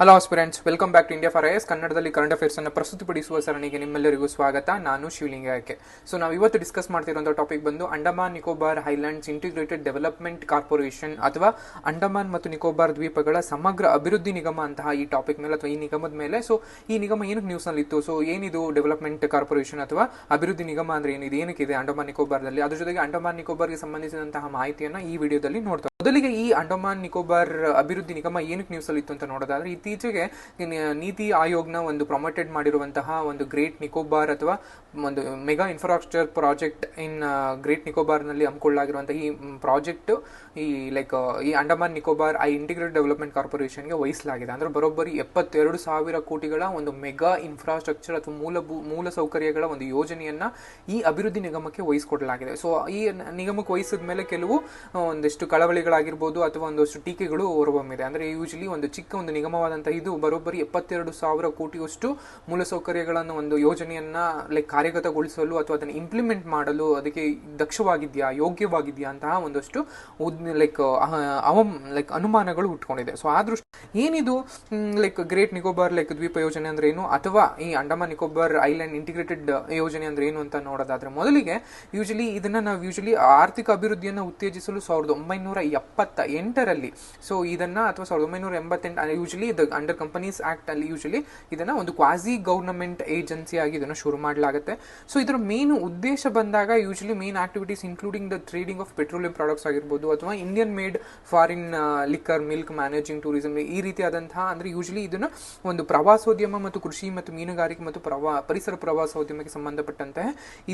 Hello aspirants welcome back to India for S ಕನ್ನಡದಲ್ಲಿ current affairs ಅನ್ನು ಪ್ರಸ್ತುತಪಡಿಸುವ ಸರಣಿಗೆ ನಿಮ್ಮೆಲ್ಲರಿಗೂ ಸ್ವಾಗತ. ನಾನು ಶಿವಲಿಂಗಕ್ಕೆ ಸೊ ನಾವು ಇವತ್ತು ಡಿಸ್ಕಸ್ ಮಾಡ್ತಿರೋಂಥ ಟಾಪಿಕ್ ಬಂದು Andaman, Nicobar islands integrated development corporation ಅಥವಾ ಅಂಡಮಾನ್ ಮತ್ತು ನಿಕೋಬಾರ್ ದ್ವೀಪಗಳ ಸಮಗ್ರ ಅಭಿವೃದ್ಧಿ ನಿಗಮ ಅಂತಹ ಈ ಟಾಪಿಕ್ ಮೇಲೆ ಅಥವಾ ಈ ನಿಗಮದ ಮೇಲೆ. ಸೊ ಈ ನಿಗಮ ಏನಕ್ಕೆ ನ್ಯೂಸ್ನಲ್ಲಿ ಇತ್ತು? ಸೊ ಏನಿದು ಡೆವಲಪ್ಮೆಂಟ್ ಕಾರ್ಪೊರೇಷನ್ ಅಥವಾ ಅಭಿವೃದ್ಧಿ ನಿಗಮ ಅಂದ್ರೆ ಏನಿದೆ? ಏನಕ್ಕಿದೆ ಅಂಡಮಾನ್, ನಿಕೋಬಾರ್ದಲ್ಲಿ? ಅದ್ರ ಜೊತೆಗೆ ಅಂಡಮಾನ್, ನಿಕೋಬಾರ್ಗೆ ಸಂಬಂಧಿಸಿದಂತಹ ಮಾಹಿತಿಯನ್ನ ಈ ವಿಡಿಯೋದಲ್ಲಿ ನೋಡ್ತಾ ಮೊದಲಿಗೆ ಈ ಅಂಡಮಾನ್ ನಿಕೋಬಾರ್ ಅಭಿವೃದ್ಧಿ ನಿಗಮ ಏನಕ್ಕೆ ನ್ಯೂಸ್ ಅಲ್ಲಿ ಇತ್ತು ಅಂತ ನೋಡೋದಾದ್ರೆ, ಇತ್ತೀಚೆಗೆ ನೀತಿ ಆಯೋಗ್ನ ಒಂದು ಪ್ರಮೋಟೆಡ್ ಮಾಡಿರುವಂತಹ ಒಂದು ಗ್ರೇಟ್ ನಿಕೋಬಾರ್ ಅಥವಾ ಒಂದು mega infrastructure project in great ನಿಕೋಬಾರ್ನಲ್ಲಿ ಹಮ್ಮಿಕೊಳ್ಳಾಗಿರುವಂತಹ ಈ ಪ್ರಾಜೆಕ್ಟ್ ಈ ಲೈಕ್ ಈ Andaman Nicobar I integrated development ಕಾರ್ಪೊರೇಷನ್ಗೆ ವಹಿಸಲಾಗಿದೆ. ಅಂದ್ರೆ ಬರೋಬ್ಬರಿ ಎಪ್ಪತ್ತೆರಡು ಸಾವಿರ ಕೋಟಿಗಳ ಒಂದು ಮೆಗಾ ಇನ್ಫ್ರಾಸ್ಟ್ರಕ್ಚರ್ ಅಥವಾ ಮೂಲ ಮೂಲ ಸೌಕರ್ಯಗಳ ಒಂದು ಯೋಜನೆಯನ್ನ ಈ ಅಭಿವೃದ್ಧಿ ನಿಗಮಕ್ಕೆ ವಹಿಸಿಕೊಡಲಾಗಿದೆ. ಸೊ ಈ ನಿಗಮಕ್ಕೆ ವಹಿಸಿದ ಮೇಲೆ ಕೆಲವು ಒಂದಿಷ್ಟು ಒಂದಿಷ್ಟು ಕಳವಳಿಗಳಾಗಿರ್ಬೋದು ಅಥವಾ ಒಂದಷ್ಟು ಟೀಕೆಗಳು ಹೊರಹೊಮ್ಮಿದೆ. ಅಂದರೆ ಯೂಶಲಿ ಒಂದು ಚಿಕ್ಕ ಒಂದು ನಿಗಮವಾದಂಥ ಇದು ಬರೋಬ್ಬರಿ ಎಪ್ಪತ್ತೆರಡು ಸಾವಿರ ಕೋಟಿಯಷ್ಟು ಮೂಲಸೌಕರ್ಯಗಳನ್ನು ಒಂದು ಯೋಜನೆಯನ್ನು ಲೈಕ್ ಕಾರ್ಯಗತಗೊಳಿಸಲು ಅಥವಾ ಅದನ್ನು ಇಂಪ್ಲಿಮೆಂಟ್ ಮಾಡಲು ಅದಕ್ಕೆ ದಕ್ಷವಾಗಿದೆಯಾ, ಯೋಗ್ಯವಾಗಿದೆಯಾ ಅಂತಹ ಒಂದಷ್ಟು ಲೈಕ್ ಅವಮ್ ಲೈಕ್ ಅನುಮಾನಗಳು ಹುಟ್ಕೊಂಡಿದೆ. ಸೊ ಆ ದೃಷ್ಟಿ, ಏನಿದು ಲೈಕ್ ಗ್ರೇಟ್ ನಿಕೋಬಾರ್ ಲೈಕ್ ದ್ವೀಪ ಯೋಜನೆ ಅಂದ್ರೆ ಏನು? ಅಥವಾ ಈ ಅಂಡಮಾನ್ ನಿಕೋಬಾರ್ ಐಲ್ಯಾಂಡ್ ಇಂಟಿಗ್ರೇಟೆಡ್ ಯೋಜನೆ ಅಂದ್ರೆ ಏನು ಅಂತ ನೋಡೋದಾದ್ರೆ ಮೊದಲಿಗೆ ಯೂಶಲಿ ಇದನ್ನ ನಾವು ಯೂಶಲಿ ಆರ್ಥಿಕ ಅಭಿವೃದ್ಧಿಯನ್ನು ಉತ್ತೇಜಿಸಲು ಸಾವಿರದ ಒಂಬೈನೂರ ಎಪ್ಪತ್ತ ಎಂಟರಲ್ಲಿ ಸೊ ಇದನ್ನ ಅಥವಾ ಸಾವಿರದ ಒಂಬೈನೂರ ಎಂಬತ್ತೆಂಟು usually the under companies act ಅಲ್ಲಿ ಯೂಶಲಿ ಇದನ್ನ ಒಂದು ಕ್ವಾಸಿ ಗೌರ್ನಮೆಂಟ್ ಏಜೆನ್ಸಿ ಆಗಿ ಇದನ್ನು ಶುರು ಮಾಡಲಾಗುತ್ತೆ. ಸೊ ಇದರ ಮೇನ್ ಉದ್ದೇಶ ಬಂದಾಗ usually main activities including the trading of petroleum products ಆಗಿರ್ಬೋದು ಅಥವಾ Indian made foreign liquor milk managing tourism ಈ ರೀತಿಯಾದಂತಹ, ಅಂದ್ರೆ ಯೂಶಲಿ ಇದನ್ನು ಒಂದು ಪ್ರವಾಸೋದ್ಯಮ ಮತ್ತು ಕೃಷಿ ಮತ್ತು ಮೀನುಗಾರಿಕೆ ಮತ್ತು ಪ್ರವಾ, ಪರಿಸರ ಪ್ರವಾಸೋದ್ಯಮಕ್ಕೆ ಸಂಬಂಧಪಟ್ಟಂತೆ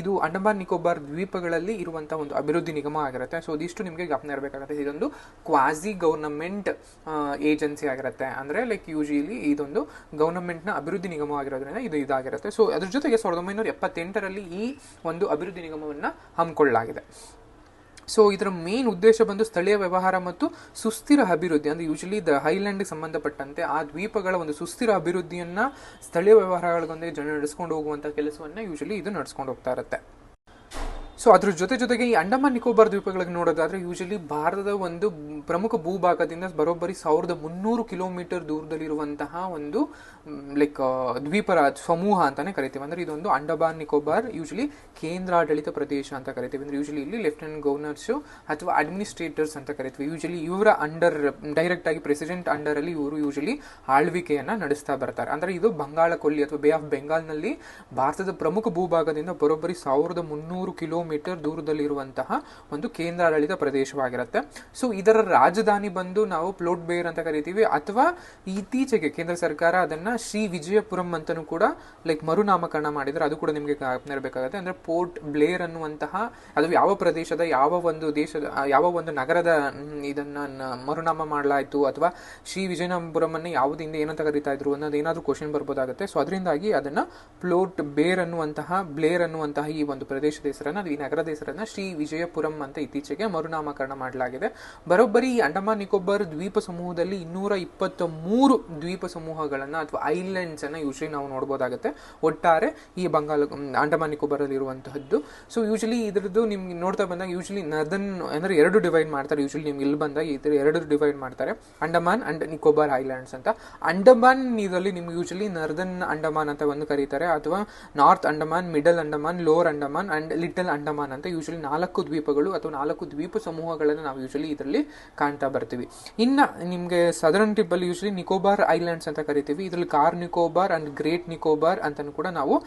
ಇದು ಅಂಡಮಾನ್ ನಿಕೋಬಾರ್ ದ್ವೀಪಗಳಲ್ಲಿ ಇರುವಂತಹ ಒಂದು ಅಭಿವೃದ್ಧಿ ನಿಗಮ ಆಗಿರುತ್ತೆ. ಸೊ ಇದಿಷ್ಟು ನಿಮಗೆ ಗಮನ ಇರಬೇಕಾಗುತ್ತೆ. ಇದೊಂದು ಕ್ವಾಸಿ ಗೌರ್ನಮೆಂಟ್ ಏಜೆನ್ಸಿ ಆಗಿರುತ್ತೆ. ಅಂದ್ರೆ ಲೈಕ್ ಯೂಶಲಿ ಇದೊಂದು ಗೌರ್ನಮೆಂಟ್ನ ಅಭಿವೃದ್ಧಿ ನಿಗಮ ಆಗಿರೋದ್ರಿಂದ ಇದು ಇದಾಗಿರುತ್ತೆ. ಸೊ ಅದ್ರ ಜೊತೆಗೆ ಸಾವಿರದ ಒಂಬೈನೂರ ಎಪ್ಪತ್ತೆಂಟರಲ್ಲಿ ಈ ಒಂದು ಅಭಿವೃದ್ಧಿ ನಿಗಮವನ್ನ ಹಮ್ಮಿಕೊಳ್ಳಲಾಗಿದೆ. ಸೊ ಇದರ ಮೇನ್ ಉದ್ದೇಶ ಬಂದು ಸ್ಥಳೀಯ ವ್ಯವಹಾರ ಮತ್ತು ಸುಸ್ಥಿರ ಅಭಿವೃದ್ಧಿ, ಅಂದ್ರೆ ಯೂಶಲಿ ದ ಹೈಲ್ಯಾಂಡ್ಗೆ ಸಂಬಂಧಪಟ್ಟಂತೆ ಆ ದ್ವೀಪಗಳ ಒಂದು ಸುಸ್ಥಿರ ಅಭಿವೃದ್ಧಿಯನ್ನು ಸ್ಥಳೀಯ ವ್ಯವಹಾರಗಳಿಗೊಂದಿಗೆ ಜನ ನಡೆಸ್ಕೊಂಡು ಹೋಗುವಂಥ ಕೆಲಸವನ್ನ ಯೂಶಲಿ ಇದು ನಡೆಸ್ಕೊಂಡು ಹೋಗ್ತಾ ಇರುತ್ತೆ. ಸೊ ಅದ್ರ ಜೊತೆ ಜೊತೆಗೆ ಈ ಅಂಡಮಾನ್ ನಿಕೋಬಾರ್ ದ್ವೀಪಗಳಿಗೆ ನೋಡೋದಾದ್ರೆ ಯೂಶಲಿ ಭಾರತದ ಒಂದು ಪ್ರಮುಖ ಭೂಭಾಗದಿಂದ ಬರೋಬ್ಬರಿ ಸಾವಿರದ ಮುನ್ನೂರು ಕಿಲೋಮೀಟರ್ ದೂರದಲ್ಲಿರುವಂತಹ ಒಂದು ಲೈಕ್ ದ್ವೀಪ ಸಮೂಹ ಅಂತಾನೆ ಕರಿತೀವಿ. ಅಂದ್ರೆ ಇದೊಂದು ಅಂಡಮಾನ್ ನಿಕೋಬಾರ್ ಯೂಶಲಿ ಕೇಂದ್ರಾಡಳಿತ ಪ್ರದೇಶ ಅಂತ ಕರಿತೀವಿ. ಅಂದ್ರೆ ಯೂಶಲಿ ಇಲ್ಲಿ ಲೆಫ್ಟಿನೆಂಟ್ ಗವರ್ನರ್ಸ್ ಅಥವಾ ಅಡ್ಮಿನಿಸ್ಟ್ರೇಟರ್ಸ್ ಅಂತ ಕರಿತೀವಿ. ಯೂಶಲಿ ಇವರ ಅಂಡರ್ ಡೈರೆಕ್ಟ್ ಆಗಿ ಪ್ರೆಸಿಡೆಂಟ್ ಅಂಡರ್ ಅಲ್ಲಿ ಇವರು ಯೂಶಲಿ ಆಳ್ವಿಕೆಯನ್ನ ನಡೆಸ್ತಾ ಬರ್ತಾರೆ. ಅಂದ್ರೆ ಇದು ಬಂಗಾಳ ಕೊಲ್ಲಿ ಅಥವಾ ಬೇ ಆಫ್ ಬೆಂಗಾಲ್ನಲ್ಲಿ ಭಾರತದ ಪ್ರಮುಖ ಭೂಭಾಗದಿಂದ ಬರೋಬ್ಬರಿ ಸಾವಿರದ ಮುನ್ನೂರು ಕಿಲೋಮೀಟರ್ ದೂರದಲ್ಲಿರುವಂತಹ ಒಂದು ಕೇಂದ್ರಾಡಳಿತ ಪ್ರದೇಶವಾಗಿರುತ್ತೆ. ಸೊ ಇದರ ರಾಜಧಾನಿ ಬಂದು ನಾವು ಪ್ಲೋಟ್ ಬೇರ್ ಅಂತ ಕರಿತೀವಿ. ಅಥವಾ ಇತ್ತೀಚೆಗೆ ಕೇಂದ್ರ ಸರ್ಕಾರ ಅದನ್ನ ಶ್ರೀ ವಿಜಯಪುರಂ ಅಂತಾನೂ ಕೂಡ ಲೈಕ್ ಮರುನಾಮಕರಣ ಮಾಡಿದ್ರೆ ಅದು ಕೂಡ ನಿಮಗೆ ಇರಬೇಕಾಗುತ್ತೆ ಅಂದ್ರೆ ಪೋರ್ಟ್ ಬ್ಲೇರ್ ಅನ್ನುವಂತಹ, ಅದು ಯಾವ ಪ್ರದೇಶದ, ಯಾವ ಒಂದು ದೇಶದ ಯಾವ ಒಂದು ನಗರದ ಇದನ್ನ ಮರುನಾಮ ಮಾಡಲಾಯಿತು ಅಥವಾ ಶ್ರೀ ವಿಜಯಪುರಂ ಅನ್ನು ಯಾವುದಿಂದ ಏನಂತ ಕರಿತಾ ಇದ್ರು ಅನ್ನೋದು ಏನಾದ್ರೂ ಕ್ವಶನ್ ಬರ್ಬೋದಾಗುತ್ತೆ. ಸೊ ಅದರಿಂದಾಗಿ ಅದನ್ನ ಪ್ಲೋಟ್ ಬೇರ್ ಅನ್ನುವಂತಹ, ಬ್ಲೇರ್ ಅನ್ನುವಂತಹ ಈ ಒಂದು ಪ್ರದೇಶದ ಹೆಸರನ್ನ ಈ ನಗರದ ಹೆಸರನ್ನ ಶ್ರೀ ವಿಜಯಪುರಂ ಅಂತ ಇತ್ತೀಚೆಗೆ ಮರುನಾಮಕರಣ ಮಾಡಲಾಗಿದೆ. ಬರೋಬ್ಬರಿ ಅಂಡಮಾನ್ ನಿಕೋಬಾರ್ ದ್ವೀಪ ಸಮೂಹದಲ್ಲಿ ಇನ್ನೂರ ಇಪ್ಪತ್ತ ಮೂರು ದ್ವೀಪ ಸಮೂಹಗಳನ್ನ ಅಥವಾ ಐಲ್ಯಾಂಡ್ಸ್ ಅನ್ನ ಯೂಶಲಿ ನಾವು ನೋಡಬಹುದಾಗುತ್ತೆ ಒಟ್ಟಾರೆ ಈ ಬಂಗಾಳ ಅಂಡಮಾನ್ ನಿಕೋಬಾರ್ ಅಲ್ಲಿ ಇರುವಂತಹದ್ದು. ಸೊ ಯೂಶಲಿ ಇದ್ರದ್ದು ನಿಮ್ಗೆ ನೋಡ್ತಾ ಬಂದಾಗ ಯೂಶಲಿ ನದನ್ ಅಂದ್ರೆ ಎರಡು ಡಿವೈಡ್ ಮಾಡ್ತಾರೆ. ಯೂಶಲಿ ನಿಮ್ಗೆ ಇಲ್ಲಿ ಬಂದಾಗ ಈ ತರ ಎರಡು ಡಿವೈಡ್ ಮಾಡ್ತಾರೆ. ಅಂಡಮಾನ್ ಅಂಡ್ ನಿಕೋಬಾರ್ ಐಲ್ಯಾಂಡ್ಸ್ ಅಂತ. ಅಂಡಮಾನ್ ಇದರಲ್ಲಿ ನಿಮ್ಗೆ ಯೂಶಲಿ ನರ್ದನ್ ಅಂಡಮಾನ್ ಅಂತ ಒಂದು ಕರೀತಾರೆ. ಅಥವಾ north Andaman middle Andaman lower Andaman and little ಅಂತ ಯೂಶಲಿ ನಾಲ್ಕು ದ್ವೀಪಗಳು ಅಥವಾ ನಾಲ್ಕು ದ್ವೀಪ ಸಮೂಹಗಳನ್ನು ನಾವು ಯೂಶಲಿ ಇದರಲ್ಲಿ ಕಾಣ್ತಾ ಬರ್ತೀವಿ. ಇನ್ನು ನಿಮಗೆ ಸದರ್ನ್ ಟಿಪ್ಪಲ್ಲಿ ಯೂಶಲಿ ನಿಕೋಬಾರ್ ಐಲ್ಯಾಂಡ್ಸ್ ಅಂತ ಕರಿತೀವಿ. ಇದರಲ್ಲಿ car Nicobar and great Nicobar ಅಂತಲೂ ಕೂಡ ನಾವು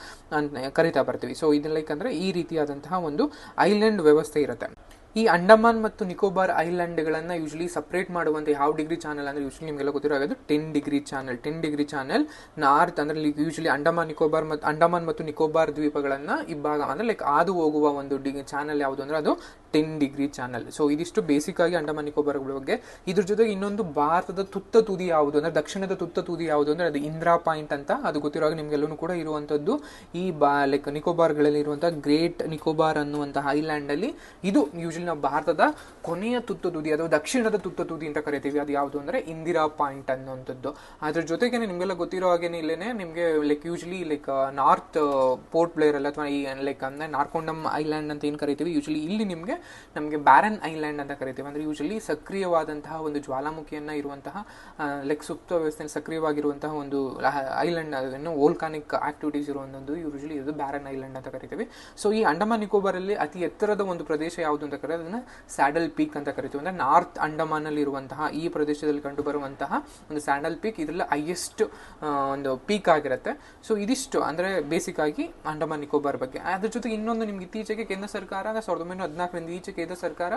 ಕರಿತಾ ಬರ್ತೀವಿ. ಸೊ ಇದನ್ನ ಲೈಕ್ ಅಂದರೆ ಈ ರೀತಿಯಾದಂತಹ ಒಂದು ಐಲ್ಯಾಂಡ್ ವ್ಯವಸ್ಥೆ ಇರುತ್ತೆ. ಈ ಅಂಡಮಾನ್ ಮತ್ತು ನಿಕೋಬಾರ್ ಐಲ್ಯಾಂಡ್ಗಳನ್ನ ಯೂಶಲಿ ಸಪ್ರೇಟ್ ಮಾಡುವಂತ ಯಾವ ಡಿಗ್ರಿ ಚಾನಲ್ ಅಂದ್ರೆ ಯೂಶಲಿ ನಿಮಗೆಲ್ಲ ಗೊತ್ತಿರೋ ಹಾಗೆ ten degree channel ten degree channel north ಅಂದ್ರೆ ಯೂಶಲಿ ಅಂಡಮಾನ್, ನಿಕೋಬಾರ್ ಮತ್ತು ಅಂಡಮಾನ್ ಮತ್ತು ನಿಕೋಬಾರ್ ದ್ವೀಪಗಳನ್ನ ಇಬ್ಬಾಗ ಅಂದ್ರೆ ಲೈಕ್ ಹಾದು ಹೋಗುವ ಒಂದು ಡಿಗ್ರಿ ಚಾನಲ್ ಯಾವುದು ಅಂದ್ರೆ ಅದು ಟೆನ್ ಡಿಗ್ರಿ ಚಾನಲ್ ಸೊ ಇದಿಷ್ಟು ಬೇಸಿಕ್ ಆಗಿ ಅಂಡಮಾನ್ ನಿಕೋಬಾರ್ ಬಗ್ಗೆ. ಇದ್ರ ಜೊತೆಗೆ ಇನ್ನೊಂದು ಭಾರತದ ತುತ್ತ ತುದಿ ಯಾವುದು ಅಂದ್ರೆ ದಕ್ಷಿಣದ ತುತ್ತ ತುದಿ ಯಾವುದು ಅಂದ್ರೆ ಅದು ಇಂದ್ರಾ ಪಾಯಿಂಟ್ ಅಂತ ಅದು ಗೊತ್ತಿರೋ ನಿಮ್ಗೆಲ್ಲೂ ಕೂಡ ಇರುವಂತದ್ದು. ಈ ಬಾ ಲೈಕ್ ನಿಕೋಬಾರ್ಗಳಲ್ಲಿ ಇರುವಂಥ ಗ್ರೇಟ್ ನಿಕೋಬಾರ್ ಅನ್ನುವಂತಹ ಐಲ್ಯಾಂಡ್ ಅಲ್ಲಿ ಇದು ಯೂಶಲಿ ನಾವು ಭಾರತದ ಕೊನೆಯ ತುತ್ತ ತುದಿ ಅಥವಾ ದಕ್ಷಿಣದ ತುತ್ತ ತುದಿ ಅಂತ ಕರಿತೀವಿ, ಅದು ಯಾವುದು ಅಂದ್ರೆ ಇಂದಿರಾ ಪಾಯಿಂಟ್ ಅನ್ನುವಂಥದ್ದು. ಅದ್ರ ಜೊತೆಗೆ ನಿಮಗೆಲ್ಲ ಗೊತ್ತಿರೋ ಹಾಗೇನೆ ಇಲ್ಲೇನೆ ನಿಮಗೆ like usually like north port Blair ಅಲ್ಲ ಅಥವಾ ಈ ಲೈಕ್ ಅಂದ್ರೆ ನಾರ್ಕೊಂಡಮ್ ಐಲ್ಯಾಂಡ್ ಅಂತ ಏನು ಕರಿತೀವಿ ಯೂಶಲಿ ಇಲ್ಲಿ ನಿಮಗೆ, ನಮಗೆ ಬ್ಯಾರನ್ ಐಲ್ಯಾಂಡ್ ಅಂತ ಕರಿತೀವಿ. ಅಂದ್ರೆ ಯೂಶಲಿ ಸಕ್ರಿಯವಾದಂತಹ ಒಂದು ಜ್ವಾಲಾಮುಖಿಯನ್ನ ಇರುವಂತಹ ಲೈಕ್ ಸುಪ್ತ ವ್ಯವಸ್ಥೆಯಲ್ಲಿ ಸಕ್ರಿಯವಾಗಿರುವಂತಹ ಒಂದು ಐಲ್ಯಾಂಡ್ ಏನು ವೋಲ್ಕಾನಿಕ್ ಆಕ್ಟಿವಿಟೀಸ್ ಇರುವಂಥದ್ದು ಯೂಶಲಿ ಇದು ಬ್ಯಾರನ್ ಐಲ್ಯಾಂಡ್ ಅಂತ ಕರಿತೀವಿ. ಸೊ ಈ ಅಂಡಮಾನ್ ನಿಕೋಬಾರಲ್ಲಿ ಅತಿ ಎತ್ತರದ ಒಂದು ಪ್ರದೇಶ ಯಾವುದು ಅಂತ ಕರೆಯೋದು ಅದನ್ನ ಸ್ಯಾಡಲ್ ಪೀಕ್ ಅಂತ ಕರಿತೀವಿ. ಅಂದ್ರೆ ನಾರ್ತ್ ಅಂಡಮಾನ್ ಅಲ್ಲಿ ಇರುವಂತಹ ಈ ಪ್ರದೇಶದಲ್ಲಿ ಕಂಡುಬರುವಂತಹ ಒಂದು ಸ್ಯಾಂಡಲ್ ಪೀಕ್ ಇದರಲ್ಲಿ ಹೈಯೆಸ್ಟ್ ಒಂದು ಪೀಕ್ ಆಗಿರುತ್ತೆ. ಸೊ, ಇದಿಷ್ಟು. ಅಂದ್ರೆ ಬೇಸಿಕ್ ಆಗಿ ಅಂಡಮಾನ್ ನಿಕೋಬಾರ್ ಬಗ್ಗೆ. ಅದ್ರ ಜೊತೆಗೆ ಇನ್ನೊಂದು ನಿಮ್ಗೆ ಇತ್ತೀಚೆಗೆ ಕೇಂದ್ರ ಸರ್ಕಾರ ಸಾವಿರದ ಒಂಬೈನೂರ ಹದಿನಾಲ್ಕರಿಂದ ಈಚೆ ಕೇಂದ್ರ ಸರ್ಕಾರ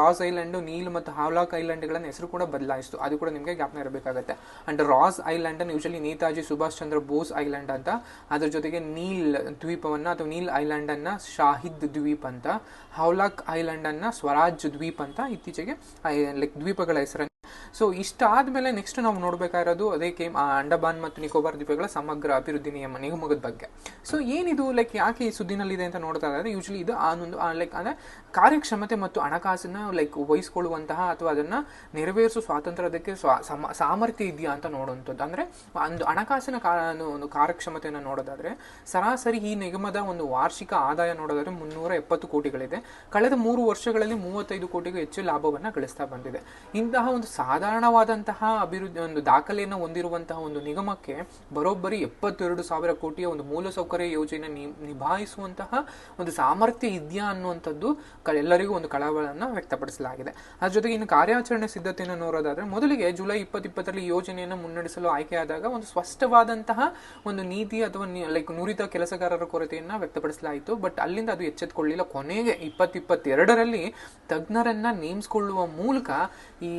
ರಾಸ್ ಐಲ್ಯಾಂಡ್, ನೀಲ್ ಮತ್ತು ಹಾವ್ಲಾಕ್ ಐಲ್ಯಾಂಡ್ಗಳನ್ನ ಹೆಸರು ಕೂಡ ಬದಲಾಯಿಸ್ತು. ಅದು ಕೂಡ ನಿಮಗೆ ಜ್ಞಾಪನ ಇರಬೇಕಾಗುತ್ತೆ. ಅಂಡ್ ರಾಸ್ ಐಲ್ಯಾಂಡ್ ಅನ್ನು ಯೂಶಲಿ ನೇತಾಜಿ ಸುಭಾಷ್ ಚಂದ್ರ ಬೋಸ್ ಐಲ್ಯಾಂಡ್ ಅಂತ. ಅದ್ರ ಜೊತೆಗೆ ನೀಲ್ ದ್ವೀಪವನ್ನ ಅಥವಾ ನೀಲ್ ಐಲ್ಯಾಂಡ್ ಅನ್ನ ಶಾಹಿದ್ ದ್ವೀಪ್ ಅಂತ. ಹೌಲಾಕ್ ಐಲ್ಯಾಂಡ್ ಅನ್ನ ಸ್ವರಾಜ್ ದ್ವೀಪ್ ಅಂತ ಇತ್ತೀಚೆಗೆ ಲೈಕ್ ದ್ವೀಪಗಳ ಹೆಸರನ್ನು ಸೊ ಇಷ್ಟಾದ್ಮೇಲೆ ನೆಕ್ಸ್ಟ್ ನಾವು ನೋಡಬೇಕಾಗಿರೋದು ಅದೇ ಕೇಮ್ ಅಂಡಮಾನ್ ಮತ್ತು ನಿಕೋಬಾರ್ ದ್ವೀಪಗಳ ಸಮಗ್ರ ಅಭಿವೃದ್ಧಿ ನಿಯಮ ನಿಗಮದ ಬಗ್ಗೆ. ಸೊ ಏನಿದು ಲೈಕ್ ಯಾಕೆ ಈ ಸುದ್ದಿನಲ್ಲಿದೆ ಅಂತ ನೋಡ್ತಾ ಇದ್ದಾರೆ? ಯೂಶಲಿ ಇದು ಆ ಒಂದು ಲೈಕ್ ಅಂದ್ರೆ ಕಾರ್ಯಕ್ಷಮತೆ ಮತ್ತು ಹಣಕಾಸಿನ ಲೈಕ್ ವಹಿಸ್ಕೊಳ್ಳುವಂತಹ ಅಥವಾ ಅದನ್ನ ನೆರವೇರಿಸುವ ಸ್ವಾತಂತ್ರ್ಯ ಅದಕ್ಕೆ ಸಮ- ಸಾಮರ್ಥ್ಯ ಇದೆಯಾ ಅಂತ ನೋಡುವಂಥದ್ದು. ಅಂದ್ರೆ, ಒಂದು ಹಣಕಾಸಿನ ಒಂದು ಕಾರ್ಯಕ್ಷಮತೆಯನ್ನು ನೋಡೋದಾದ್ರೆ, ಸರಾಸರಿ ಈ ನಿಗಮದ ಒಂದು ವಾರ್ಷಿಕ ಆದಾಯ ನೋಡೋದಾದ್ರೆ ಮುನ್ನೂರ ಎಪ್ಪತ್ತು ಕೋಟಿಗಳಿದೆ. ಕಳೆದ ಮೂರು ವರ್ಷಗಳಲ್ಲಿ ಮೂವತ್ತೈದು ಕೋಟಿಗೂ ಹೆಚ್ಚು ಲಾಭವನ್ನು ಗಳಿಸ್ತಾ ಬಂದಿದೆ. ಇಂತಹ ಒಂದು ಸಾಧಾರಣವಾದಂತಹ ಅಭಿವೃದ್ಧಿ, ಒಂದು ದಾಖಲೆಯನ್ನು ಹೊಂದಿರುವಂತಹ ಒಂದು ನಿಗಮಕ್ಕೆ ಬರೋಬ್ಬರಿ ಎಪ್ಪತ್ತೆರಡು ಸಾವಿರ ಕೋಟಿಯ ಒಂದು ಮೂಲಸೌಕರ್ಯ ಯೋಜನೆ ನಿ- ನಿಭಾಯಿಸುವಂತಹ ಒಂದು ಸಾಮರ್ಥ್ಯ ಇದೆಯಾ ಅನ್ನುವಂಥದ್ದು ಎಲ್ಲರಿಗೂ ಒಂದು ಕಳವಳವನ್ನು ವ್ಯಕ್ತಪಡಿಸಲಾಗಿದೆ. ಅದ್ರ ಜೊತೆಗೆ ಇನ್ನು ಕಾರ್ಯಾಚರಣೆ ಸಿದ್ಧತೆಯನ್ನು ನೋಡೋದಾದ್ರೆ, ಮೊದಲಿಗೆ ಜುಲೈ ಇಪ್ಪತ್ತಿಪ್ಪತ್ತರಲ್ಲಿ ಯೋಜನೆಯನ್ನು ಮುನ್ನಡೆಸಲು ಆಯ್ಕೆಯಾದಾಗ ಒಂದು ಸ್ಪಷ್ಟವಾದಂತಹ ಒಂದು ನೀತಿ ಅಥವಾ ಲೈಕ್ ನುರಿತ ಕೆಲಸಗಾರರ ಕೊರತೆಯನ್ನು ವ್ಯಕ್ತಪಡಿಸಲಾಯಿತು. ಬಟ್ ಅಲ್ಲಿಂದ ಅದು ಎಚ್ಚೆತ್ತುಕೊಳ್ಳಿಲ್ಲ ಕೊನೆಗೆ ಇಪ್ಪತ್ತಿಪ್ಪತ್ತೆರಡರಲ್ಲಿ ತಜ್ಞರನ್ನ ನೇಮಿಸಿಕೊಳ್ಳುವ ಮೂಲಕ ಈ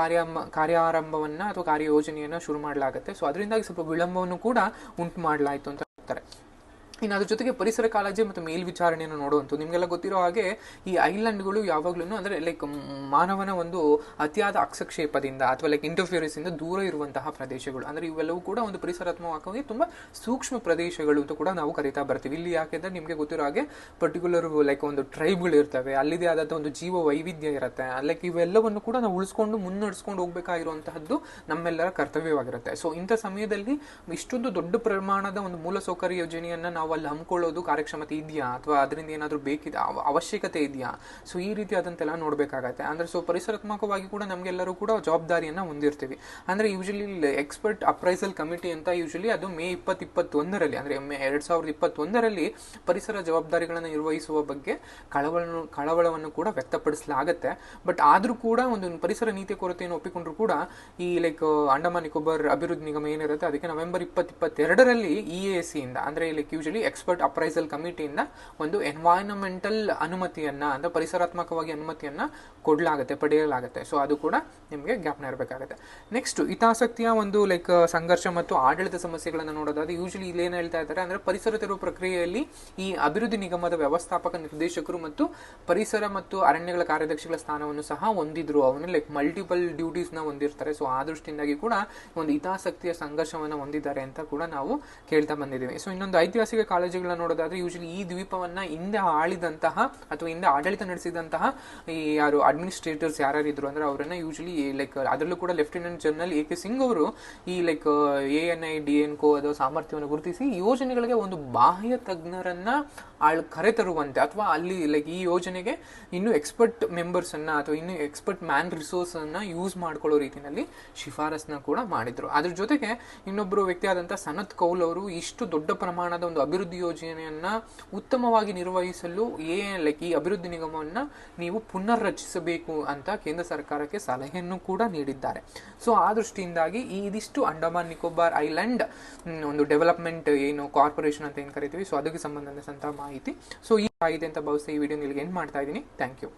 ಕಾರ್ಯ ಕಾರ್ಯಾರಂಭವನ್ನು ಅಥವಾ ಕಾರ್ಯಯೋಜನೆಯನ್ನು ಶುರು ಮಾಡಲಾಗುತ್ತೆ. ಸೊ ಅದರಿಂದಾಗಿ ಸ್ವಲ್ಪ ವಿಳಂಬವನ್ನು ಕೂಡ ಉಂಟು ಮಾಡಲಾಯಿತು ಅಂತ ಹೇಳ್ತಾರೆ. ಇನ್ನು ಅದ್ರ ಜೊತೆಗೆ ಪರಿಸರ ಕಾಳಜಿ ಮತ್ತು ಮೇಲ್ವಿಚಾರಣೆಯನ್ನು ನೋಡುವಂಥದ್ದು. ನಿಮಗೆಲ್ಲ ಗೊತ್ತಿರೋ ಹಾಗೆ ಈ ಐಲ್ಯಾಂಡ್ಗಳು ಯಾವಾಗ್ಲೂ ಅಂದರೆ ಲೈಕ್ ಮಾನವನ ಒಂದು ಅತಿಯಾದ ಹಸ್ತಕ್ಷೇಪದಿಂದ ಅಥವಾ ಲೈಕ್ ಇಂಟರ್ಫಿಯರ್ಸ್ ಇಂದ ದೂರ ಇರುವಂತಹ ಪ್ರದೇಶಗಳು. ಅಂದರೆ ಇವೆಲ್ಲವೂ ಕೂಡ ಒಂದು ಪರಿಸರಾತ್ಮಕವಾಗಿ ತುಂಬ ಸೂಕ್ಷ್ಮ ಪ್ರದೇಶಗಳು ಅಂತ ಕೂಡ ನಾವು ಕರಿತಾ ಬರ್ತೀವಿ. ಇಲ್ಲಿ ಯಾಕೆಂದರೆ ನಿಮಗೆ ಗೊತ್ತಿರೋ ಹಾಗೆ ಪರ್ಟಿಕ್ಯುಲರ್ ಲೈಕ್ ಒಂದು ಟ್ರೈಬ್ಗಳು ಇರ್ತವೆ. ಅಲ್ಲಿದೇ ಆದಂಥ ಒಂದು ಜೀವ ವೈವಿಧ್ಯ ಇರುತ್ತೆ. ಲೈಕ್ ಇವೆಲ್ಲವನ್ನು ಕೂಡ ನಾವು ಉಳಿಸ್ಕೊಂಡು ಮುನ್ನಡೆಸ್ಕೊಂಡು ಹೋಗಬೇಕಾಗಿರುವಂತಹದ್ದು ನಮ್ಮೆಲ್ಲರ ಕರ್ತವ್ಯವಾಗಿರುತ್ತೆ. ಸೊ ಇಂಥ ಸಮಯದಲ್ಲಿ ಇಷ್ಟೊಂದು ದೊಡ್ಡ ಪ್ರಮಾಣದ ಒಂದು ಮೂಲಸೌಕರ್ಯ ಯೋಜನೆಯನ್ನು ನಾವು ಅಲ್ಲಿ ಹಮ್ಮಿಕೊಳ್ಳೋದು ಕಾರ್ಯಕ್ಷಮತೆ ಇದೆಯಾ? ಅಥವಾ ಅದರಿಂದ ಏನಾದರೂ ಬೇಕಿದೆ ಅವ- ಅವಶ್ಯಕತೆ ಇದೆಯಾ? ಸೊ ಈ ರೀತಿ ಅದಂತೆಲ್ಲ ನೋಡಬೇಕಾಗತ್ತೆ. ಅಂದ್ರೆ ಸೊ ಪರಿಸರಾತ್ಮಕವಾಗಿ ಕೂಡ ನಮಗೆಲ್ಲರೂ ಕೂಡ ಜವಾಬ್ದಾರಿಯನ್ನ ಹೊಂದಿರ್ತೀವಿ. ಅಂದರೆ ಯೂಶಲಿ ಎಕ್ಸ್ಪರ್ಟ್ ಅಪ್ರೈಸಲ್ ಕಮಿಟಿ ಅಂತ ಯೂಶಲಿ ಅದು ಮೇ ಇಪ್ಪತ್ತು ಇಪ್ಪತ್ತೊಂದರಲ್ಲಿ ಅಂದರೆ ಮೇ ಎರಡು ಸಾವಿರದ ಇಪ್ಪತ್ತೊಂದರಲ್ಲಿ ಪರಿಸರ ಜವಾಬ್ದಾರಿಗಳನ್ನು ನಿರ್ವಹಿಸುವ ಬಗ್ಗೆ ಕಳವಳ ಕಳವಳವನ್ನು ಕೂಡ ವ್ಯಕ್ತಪಡಿಸಲಾಗತ್ತೆ. ಬಟ್ ಆದರೂ ಕೂಡ ಒಂದು ಪರಿಸರ ನೀತಿ ಕೊರತೆಯನ್ನು ಒಪ್ಪಿಕೊಂಡ್ರು ಕೂಡ ಈ ಲೈಕ್ ಅಂಡಮಾನ್ ನಿಕೋಬಾರ್ ಅಭಿವೃದ್ಧಿ ನಿಗಮ ಏನಿರುತ್ತೆ, ಅದಕ್ಕೆ ನವೆಂಬರ್ ಇಪ್ಪತ್ತ ಇಪ್ಪತ್ತೆರಡರಲ್ಲಿ ಇ ಎ ಸಿ ಇಂದ, ಅಂದ್ರೆ ಲೈಕ್ ಯೂಶಲಿ ಎಕ್ಸ್ಪರ್ಟ್ ಅಪ್ರೈಸಲ್ ಕಮಿಟಿಯಿಂದ ಒಂದು ಎನ್ವೈರನ್ಮೆಂಟಲ್ ಅನುಮತಿಯನ್ನ ಅಂದ್ರೆ ಪರಿಸರಾತ್ಮಕವಾಗಿ ಅನುಮತಿಯನ್ನ ಕೊಡಲಾಗುತ್ತೆ, ಪಡೆಯಲಾಗುತ್ತೆ. ಸೊ ಅದು ಕೂಡ ನಿಮಗೆ ಜ್ಞಾಪನ ಇರಬೇಕಾಗುತ್ತೆ. ನೆಕ್ಸ್ಟ್ ಹಿತಾಸಕ್ತಿಯ ಒಂದು ಲೈಕ್ ಸಂಘರ್ಷ ಮತ್ತು ಆಡಳಿತ ಸಮಸ್ಯೆಗಳನ್ನು ನೋಡೋದಾದ್ರೆ ಯೂಶಲಿ ಇಲ್ಲಿ ಏನು ಹೇಳ್ತಾ ಇದ್ದಾರೆ ಅಂದ್ರೆ ಪರಿಸರ ತೆರವು ಪ್ರಕ್ರಿಯೆಯಲ್ಲಿ ಈ ಅಭಿವೃದ್ಧಿ ನಿಗಮದ ವ್ಯವಸ್ಥಾಪಕ ನಿರ್ದೇಶಕರು ಮತ್ತು ಪರಿಸರ ಮತ್ತು ಅರಣ್ಯಗಳ ಕಾರ್ಯದರ್ಶಿಗಳ ಸ್ಥಾನವನ್ನು ಸಹ ಹೊಂದಿದ್ರು. ಅವನು ಲೈಕ್ ಮಲ್ಟಿಪಲ್ ಡ್ಯೂಟೀಸ್ನ ಹೊಂದಿರ್ತಾರೆ. ಸೊ ಆ ದೃಷ್ಟಿಯಿಂದಾಗಿ ಕೂಡ ಒಂದು ಹಿತಾಸಕ್ತಿಯ ಸಂಘರ್ಷವನ್ನು ಹೊಂದಿದ್ದಾರೆ ಅಂತ ಕೂಡ ನಾವು ಕೇಳ್ತಾ ಬಂದಿದ್ದೀವಿ. ಸೊ ಇನ್ನೊಂದು ಐತಿಹಾಸಿಕ ಕಾಳಜಿಗಳನ್ನ ನೋಡೋದಾದ್ರೆ ಯೂಶಲಿ ಈ ದ್ವೀಪವನ್ನ ಹಿಂದೆ ಆಳಿದಂತಹ ಅಥವಾ ಹಿಂದೆ ಆಡಳಿತ ನಡೆಸಿದಂತಹ ಈ ಯಾರು ಅಡ್ಮಿನಿಸ್ಟ್ರೇಟರ್ಸ್ ಯಾರ್ಯಾರು ಇದ್ರು ಅಂದ್ರೆ ಅವರನ್ನ ಯೂಶಲಿ ಲೈಕ್ ಅದರಲ್ಲೂ ಕೂಡ lieutenant general A K Singh ಅವರು ಈ like A N I D N co ಅದರ ಸಾಮರ್ಥ್ಯವನ್ನು ಗುರುತಿಸಿ ಯೋಜನೆಗಳಿಗೆ ಒಂದು ಬಾಹ್ಯ ತಜ್ಞರನ್ನ ಆಳ್ ಕರೆತರುವಂತೆ ಅಥವಾ ಅಲ್ಲಿ ಲೈಕ್ ಈ ಯೋಜನೆಗೆ ಇನ್ನು ಎಕ್ಸ್ಪರ್ಟ್ ಮೆಂಬರ್ಸ್ ಅನ್ನ ಅಥವಾ ಇನ್ನು ಎಕ್ಸ್ಪರ್ಟ್ ಮ್ಯಾನ್ ರಿಸೋರ್ಸ್ ಅನ್ನ ಯೂಸ್ ಮಾಡ್ಕೊಳ್ಳೋ ರೀತಿಯಲ್ಲಿ ಶಿಫಾರಸ್ನ ಕೂಡ ಮಾಡಿದ್ರು. ಅದ್ರ ಜೊತೆಗೆ ಇನ್ನೊಬ್ಬರು ವ್ಯಕ್ತಿ ಆದಂತಹ ಸನತ್ ಕೌಲ್ ಅವರು ಇಷ್ಟು ದೊಡ್ಡ ಪ್ರಮಾಣದ ಒಂದು ಅಭಿವೃದ್ಧಿ ಯೋಜನೆಯನ್ನು ಉತ್ತಮವಾಗಿ ನಿರ್ವಹಿಸಲು ಏ ಲೈಕ್ ಈ ಅಭಿವೃದ್ಧಿ ನಿಗಮವನ್ನು ನೀವು ಪುನರ್ರಚಿಸಬೇಕು ಅಂತ ಕೇಂದ್ರ ಸರ್ಕಾರಕ್ಕೆ ಸಲಹೆಯನ್ನು ಕೂಡ ನೀಡಿದ್ದಾರೆ. ಸೊ ಆ ದೃಷ್ಟಿಯಿಂದಾಗಿ ಈ ಇದಿಷ್ಟು ಅಂಡಮಾನ್ ನಿಕೋಬಾರ್ ಐಲ್ಯಾಂಡ್ ಒಂದು ಡೆವಲಪ್ಮೆಂಟ್ ಏನು ಕಾರ್ಪೊರೇಷನ್ ಅಂತ ಏನು ಕರಿತೀವಿ, ಸೊ ಅದಕ್ಕೆ ಸಂಬಂಧಿಸಿದಂಥ ಮಾಹಿತಿ. ಸೊ ಈ ಆಗಿದೆ ಅಂತ ಭಾವಿಸ್ತಾ ಈ ವಿಡಿಯೋ ನಿಲ್ಗೆ ಏನು ಮಾಡ್ತಾ ಇದ್ದೀನಿ. Thank you